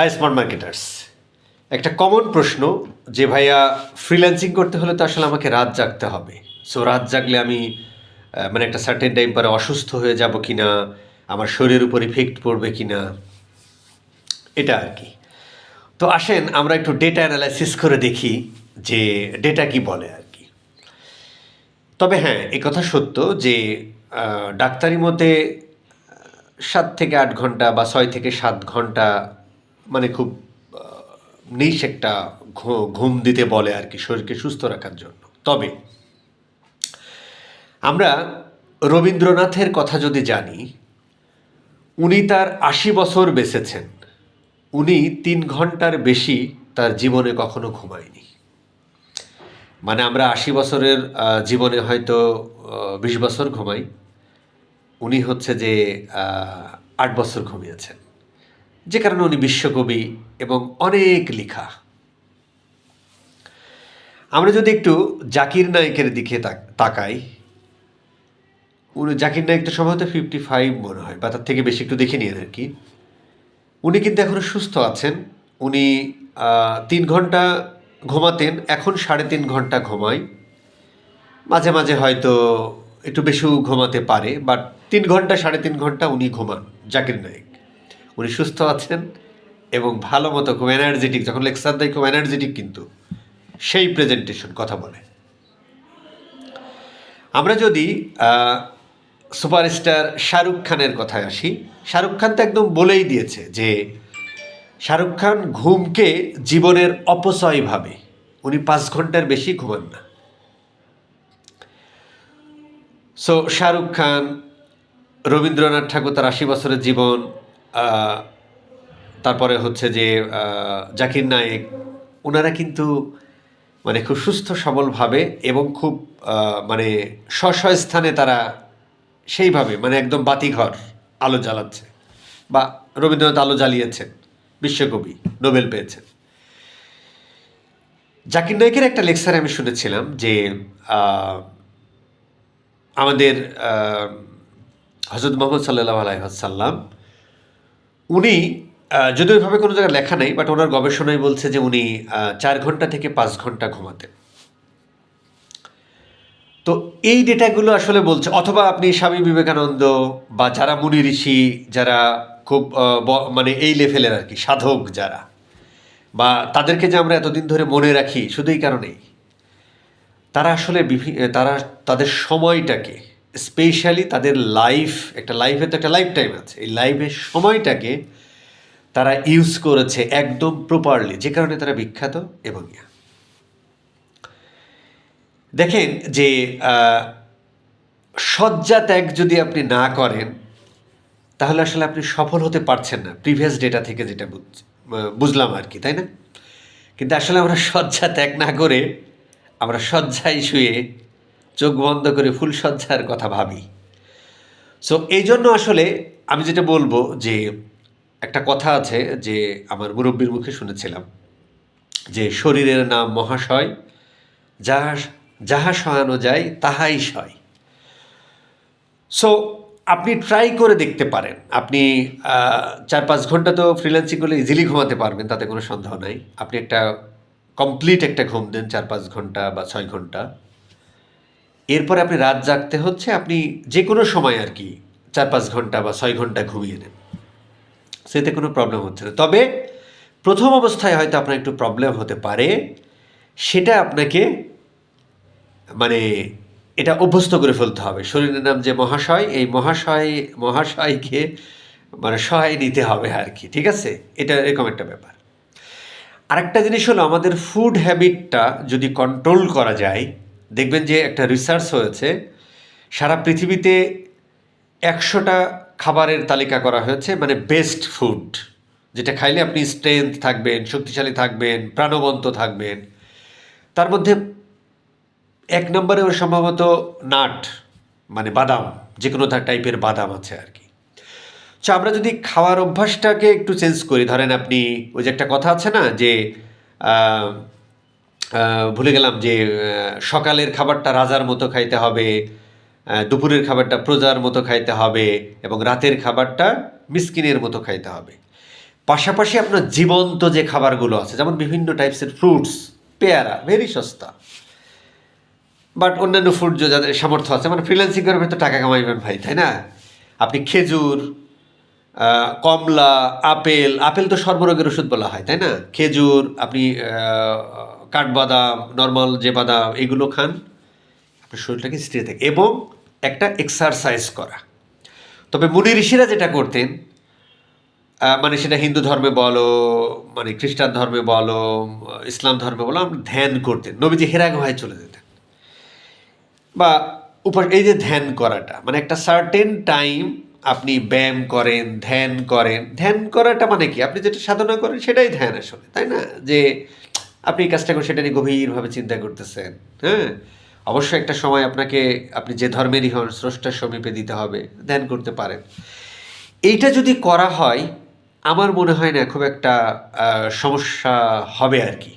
High smart marketers একটা common প্রশ্ন, যে ভাইয়া ফ্রিল্যান্সিং করতে হলে তো আসলে আমাকে রাত জাগতে হবে। সো রাত জাগলে আমি মানে একটা সার্টেন টাইম পরে অসুস্থ হয়ে যাব কি না আমার শরীরের উপর ইফেক্ট পড়বে কি না এটা আর কি। তো আসেন, আমরা একটু ডেটা অ্যানালাইসিস করে দেখি যে ডেটা কি বলে আর কি। তবে হ্যাঁ কথা সত্য যে ডাক্তারি মতে সাত থেকে আট ঘণ্টা বা ছয় থেকে সাত ঘণ্টা মানে খুব নিশ একটা ঘুম দিতে বলে আর কি শরীরকে সুস্থ রাখার জন্য। তবে আমরা রবীন্দ্রনাথের কথা যদি জানি, উনি তার আশি বছর বেঁচেছেন। উনি তিন ঘণ্টার বেশি তার জীবনে কখনো ঘুমায়নি। মানে আমরা আশি বছরের জীবনে হয়তো বিশ বছর ঘুমাই। উনি হচ্ছে যে আট বছর ঘুমিয়েছেন। যে কারণে উনি বিশ্বকবি এবং অনেক লেখা। আমরা যদি একটু জাকির নায়কের দিকে তাকাই, উনি, জাকির নায়ক তো সম্ভবত ফিফটি ফাইভ মনে হয়, বা তার থেকে বেশি একটু দেখে নিন আর কি উনি কিন্তু এখনও সুস্থ আছেন। উনি তিন ঘণ্টা ঘুমাতেন, এখন সাড়ে তিন ঘণ্টা ঘুমায়। মাঝে মাঝে হয়তো একটু বেশিও ঘুমাতে পারে, বাট তিন ঘণ্টা, সাড়ে তিন ঘণ্টা উনি ঘুমান, জাকির নায়ক। উনি সুস্থ আছেন এবং ভালো মতো খুব এনার্জেটিক যখন লেকচার দেয় খুব এনার্জেটিক কিন্তু সেই প্রেজেন্টেশন কথা বলে। আমরা যদি সুপারস্টার শাহরুখ খানের কথায় আসি, শাহরুখ খান তো একদম বলেই দিয়েছে যে শাহরুখ খান ঘুমকে জীবনের অপচয় ভাবে। উনি পাঁচ ঘণ্টার বেশি ঘুমান না। সো শাহরুখ খান, রবীন্দ্রনাথ ঠাকুর তার আশি বছরের জীবন তারপরে হচ্ছে যে জাকির নায়েক ওনারা কিন্তু মানে খুব সুস্থ, সবলভাবে এবং খুব মানে স্ব স্থানে তারা সেইভাবে মানে একদম বাতিঘর আলো জ্বালাচ্ছে বা রবীন্দ্রনাথ আলো জ্বালিয়েছেন, বিশ্বকবি, নোবেল পেয়েছেন। জাকির নায়কের একটা লেকচারে আমি শুনেছিলাম যে আমাদের হজরত মোহাম্মদ সাল্লাহ আলাইসাল্লাম উনি যদিও ওইভাবে কোনো জায়গায় লেখা নেই বাট ওনার গবেষণায় বলছে যে উনি চার ঘণ্টা থেকে পাঁচ ঘণ্টা ঘুমাতেন। তো এই ডেটাগুলো আসলে বলছে, অথবা আপনি স্বামী বিবেকানন্দ বা যারা মুনি ঋষি, যারা খুব মানে এই লেভেলের আর কি, সাধক যারা, বা তাদেরকে যে আমরা এতদিন ধরে মনে রাখি, শুধু এই কারণেই। তারা আসলে বিভি- তারা, তাদের সময়টাকে স্পেশালি তাদের লাইফ একটা লাইফে তো একটা লাইফ টাইম আছে। এই লাইফের সময়টাকে তারা ইউজ করেছে একদম প্রপারলি যে কারণে তারা বিখ্যাত এবং ইয়া। দেখেন যে শয্যা ত্যাগ যদি আপনি না করেন, তাহলে আসলে আপনি সফল হতে পারছেন না। প্রিভিয়াস ডেটা থেকে যেটা বুঝ- বুঝলাম আর কি, তাই না? কিন্তু আসলে আমরা শয্যা ত্যাগ না করে আমরা শয্যায় শুয়ে চোখ বন্ধ করে ফুল শয্যার কথা ভাবি। সো এই জন্য আসলে আমি যেটা বলব যে, একটা কথা আছে যে, আমার মুরব্বীর মুখে শুনেছিলাম যে, শরীরের নাম মহাশয়, যাহা যাহা সহানো যায়, তাহাই সয়। সো আপনি ট্রাই করে দেখতে পারেন। আপনি চার পাঁচ ঘণ্টা তো ফ্রিল্যান্সিং করলে ইজিলি ঘুমাতে পারবেন, তাতে কোনো সন্দেহ নাই। আপনি একটা কমপ্লিট একটা ঘুম দেন চার পাঁচ ঘণ্টা বা ছয় ঘণ্টা। এরপরে আপনি রাত জাগতে হচ্ছে, আপনি যে কোনো সময় আর কি চার পাঁচ ঘণ্টা বা ছয় ঘণ্টা ঘুমিয়ে নেন। সেতে কোনো প্রবলেম হচ্ছে না। তবে প্রথম অবস্থায় হয়তো আপনার একটু প্রবলেম হতে পারে, সেটা আপনাকে মানে এটা অভ্যস্ত করে ফেলতে হবে। শরীরের নাম যে মহাশয়, এই মহাশয়, মহাশয়কে মানে সহায় নিতে হবে আর কি, ঠিক আছে? এটা এরকম একটা ব্যাপার। আরেকটা জিনিস হলো, আমাদের ফুড হ্যাবিটটা যদি কন্ট্রোল করা যায় দেখবেন যে একটা রিসার্চ হয়েছে, সারা পৃথিবীতে একশোটা খাবারের তালিকা করা হয়েছে মানে বেস্ট ফুড যেটা খাইলে আপনি স্ট্রেংথ থাকবেন, শক্তিশালী থাকবেন, প্রাণবন্ত থাকবেন। তার মধ্যে এক নম্বরে সম্ভবত নাট মানে বাদাম যে কোনো টাইপের বাদাম আছে আর কি। তো আমরা যদি খাওয়ার অভ্যাসটাকে একটু চেঞ্জ করি, ধরেন আপনি ওই যে একটা কথা আছে না যে ভুলে গেলাম যে সকালের খাবারটা রাজার মতো খাইতে হবে দুপুরের খাবারটা প্রজার মতো খাইতে হবে এবং রাতের খাবারটা মিসকিনের মতো খাইতে হবে। পাশাপাশি আপনার জীবন্ত যে খাবারগুলো আছে, যেমন বিভিন্ন টাইপসের ফ্রুটস পেয়ারা ভেরি সস্তা। বাট অন্যান্য ফুড যাদের সামর্থ্য আছে মানে ফ্রিল্যান্সিং করে তো টাকা কামাইবেন ভাই, তাই না? আপনি খেজুর কমলা, আপেল আপেল তো সর্বরোগের ওষুধ বলা হয়, তাই না? খেজুর, আপনি কাঠবাদাম নর্মাল যে বাদাম, এগুলো খান। আপনার শরীরটাকে স্থির থাকে। এবং একটা এক্সারসাইজ করা। তবে মুনি ঋষিরা যেটা করতেন মানে সেটা হিন্দু ধর্মে বলো মানে খ্রিস্টান ধর্মে বলো, ইসলাম ধর্মে বলো আপনি ধ্যান করতেন। নবীজি হেরা গুহায় চলে যেতেন। বা উপর এই যে ধ্যান করাটা মানে একটা সার্টেন টাইম আপনি ব্যায়াম করেন, ধ্যান করেন। ধ্যান করাটা মানে কি? আপনি যেটা সাধনা করেন, সেটাই ধ্যান আসলে, তাই না? যে আপনি এই কাজটা করে সেটা নিয়ে গভীরভাবে চিন্তা করতেছেন হ্যাঁ? অবশ্যই একটা সময় আপনাকে, আপনি যে ধর্মেরই হন, স্রষ্টার সমীপে দিতে হবে, ধ্যান করতে পারেন। এইটা যদি করা হয়, আমার মনে হয় না খুব একটা সমস্যা হবে আর কি।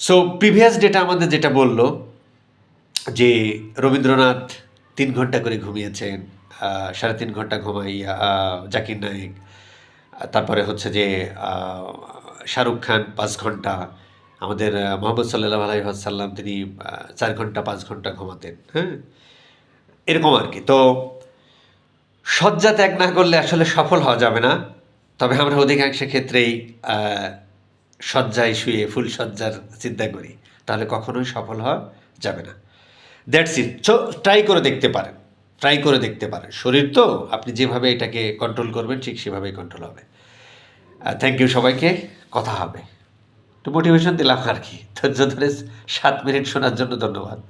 সো প্রিভিয়াস ডেটা আমাদের যেটা বলল, যে রবীন্দ্রনাথ তিন ঘণ্টা করে ঘুমিয়েছেন সাড়ে তিন ঘণ্টা ঘুমাই জাকির নায়েক তারপরে হচ্ছে যে শাহরুখ খান পাঁচ ঘণ্টা, আমাদের মোহাম্মদ সাল্লাহ আলাইসাল্লাম তিনি চার ঘণ্টা, পাঁচ ঘণ্টা ঘুমাতেন হ্যাঁ? এরকম আর কি। তো শয্যা ত্যাগ না করলে আসলে সফল হওয়া যাবে না। তবে আমরা অধিকাংশ ক্ষেত্রেই শয্যায় শুয়ে, ফুল শয্যার চিন্তা করি। তাহলে কখনোই সফল হওয়া যাবে না। দ্যাটস ইট ট্রাই করে দেখতে পারেন। ট্রাই করে দেখতে পারেন। শরীর তো, আপনি যেভাবে এটাকে কন্ট্রোল করবেন, ঠিক সেভাবেই কন্ট্রোল হবে। থ্যাংক ইউ সবাইকে। কথা হবে। একটু মোটিভেশন দিলাম আর কি। ধৈর্য ধরে সাত মিনিট শোনার জন্য ধন্যবাদ।